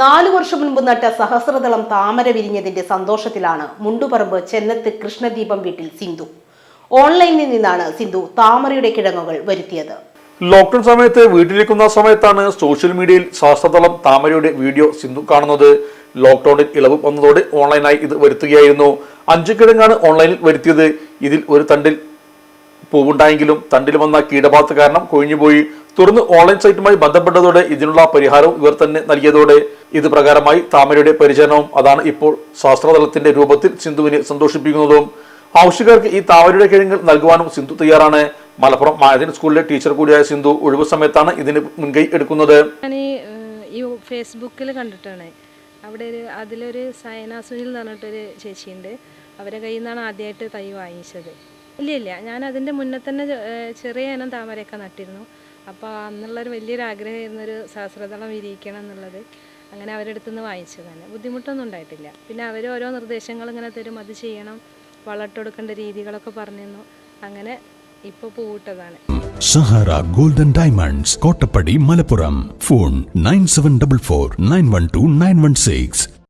നാലു വർഷം മുൻപ് നട്ട സഹസ്രതളം താമര വിരിഞ്ഞതിന്റെ സന്തോഷത്തിലാണ് മുണ്ടുപറമ്പ് ചെന്നത്ത് കൃഷ്ണദീപം വീട്ടിൽ സിന്ധു. ഓൺലൈനിൽ നിന്നാണ് സിന്ധു താമരയുടെ കിഴങ്ങുകൾ വരുത്തിയത്. ലോക്ക്ഡൌൺ സമയത്ത് വീട്ടിലിരിക്കുന്ന സമയത്താണ് സോഷ്യൽ മീഡിയയിൽ സഹസ്രതളം താമരയുടെ വീഡിയോ സിന്ധു കാണുന്നത്. ലോക്ക്ഡൌണിൽ ഇളവ് വന്നതോടെ ഓൺലൈനായി ഇത് വരുത്തുകയായിരുന്നു. അഞ്ച് കിഴങ്ങാണ് ഓൺലൈനിൽ വരുത്തിയത്. ഇതിൽ ഒരു തണ്ടിൽ പൂവുണ്ടായെങ്കിലും തണ്ടിൽ വന്ന കീടബാധ കാരണം കൊഴിഞ്ഞുപോയി. തുടർന്ന് ഓൺലൈൻ സൈറ്റുമായി ബന്ധപ്പെട്ടതോടെ ഇതിനുള്ള പരിഹാരവും ഇവർ തന്നെ നൽകിയതോടെ ഇത് പ്രകാരമായി താമരയുടെ പരിചരണവും അതാണ് ഇപ്പോൾ ശാസ്ത്രതലത്തിന്റെ രൂപത്തിൽ സിന്ധുവിനെ സന്തോഷിപ്പിക്കുന്നതും. ആവശ്യക്കാർക്ക് ഈ താമരയുടെ കിഴങ്ങുകൾ നൽകുവാനും സിന്ധു തയ്യാറാണ്. മലപ്പുറം മായതിൻ സ്കൂളിലെ ടീച്ചർ കൂടിയായ സിന്ധു ഒഴിവു സമയത്താണ് ഇതിന് മുൻകൈ എടുക്കുന്നത്. ഈ ഫേസ്ബുക്കിൽ കണ്ടിട്ടാണ്. അവിടെ ഒരു അതിലൊരു സയന സുനിൽ എന്ന് പറഞ്ഞിട്ടൊരു ചേച്ചിയുണ്ട്. അവരെ കയ്യിൽ നിന്നാണ് ആദ്യമായിട്ട് തൈ വാങ്ങിച്ചത്. ഇല്ല ഇല്ല ഞാൻ അതിന്റെ മുന്നേ തന്നെ ചെറിയ ഇനം താമരയൊക്കെ നട്ടിരുന്നു. അപ്പോൾ അന്നുള്ളൊരു വലിയൊരു ആഗ്രഹമായിരുന്നു ഒരു സഹസ്രതളം വിരിയിക്കണം എന്നുള്ളത്. അങ്ങനെ അവരുടെ അടുത്ത് നിന്ന് വാങ്ങിച്ചതാണ് ബുദ്ധിമുട്ടൊന്നും ഉണ്ടായിട്ടില്ല. പിന്നെ അവർ ഓരോ നിർദ്ദേശങ്ങൾ ഇങ്ങനെ തരും. അത് ചെയ്യണം. വളർത്തെടുക്കേണ്ട രീതികളൊക്കെ പറഞ്ഞിരുന്നു. തന്നു അങ്ങനെ ഇപ്പോൾ പൂവിട്ടതാണ്. Sahara golden diamonds Kottappadi Malappuram. Phone nine seven double four nine one two nine one six.